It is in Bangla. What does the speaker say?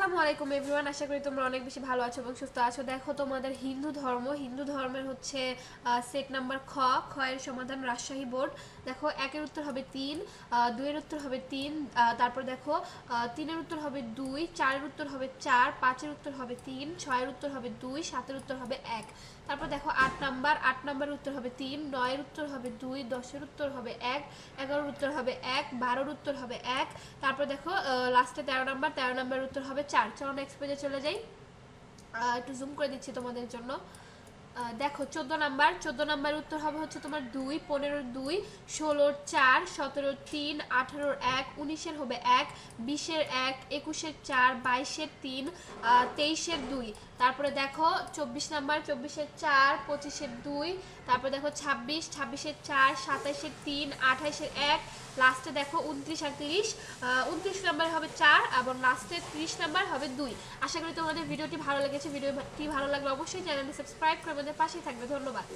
আসসালামু আলাইকুম এভরিওয়ান আশা করি তোমরা অনেক বেশি ভালো আছো এবং সুস্থ আছো দেখো তোমাদের হিন্দু ধর্ম হিন্দু ধর্মের হচ্ছে সেট নাম্বার খ খ এর সমাধান রাজশাহী বোর্ড দেখো একের উত্তর হবে তিন দুইয়ের উত্তর হবে তিন তারপর দেখো তিনের উত্তর হবে দুই চারের উত্তর হবে চার পাঁচের উত্তর হবে তিন ছয়ের উত্তর হবে দুই সাতের উত্তর হবে এক তারপর দেখো আট নাম্বার আট নাম্বারের উত্তর হবে তিন নয়ের উত্তর হবে দুই দশের উত্তর হবে এক এগারোর উত্তর হবে এক বারোর উত্তর হবে এক তারপর দেখো লাস্টে তেরো নাম্বার তেরো নাম্বারের উত্তর হবে চার চলো নেক্সট পেজে চলে যাই। একটু জুম করে দিচ্ছি তোমাদের জন্য। দেখো, চোদ্দ নাম্বার। চোদ্দ নাম্বার উত্তর হবে হচ্ছে তোমার দুই পনেরোর দুই ষোলোর চার সতেরোর তিন আঠারোর এক, উনিশের হবে এক, বিশের এক, একুশের চার, বাইশের তিন তেইশের দুই। তারপরে দেখো, চব্বিশ নাম্বার, চব্বিশের চার, পঁচিশের দুই, তারপরে দেখো ছাব্বিশ, ছাব্বিশের চার, সাতাইশের তিন, আঠাইশের এক, লাস্টে দেখো উনত্রিশ আর তিরিশ। উনত্রিশ নাম্বারে হবে চার এবং লাস্টে ত্রিশ নাম্বার হবে দুই। আশা করি তোমাদের ভিডিওটি ভালো লেগেছে। ভিডিওটি ভালো লাগলে অবশ্যই চ্যানেলটি সাবস্ক্রাইব করে আমাদের পাশেই থাকবে ধন্যবাদ।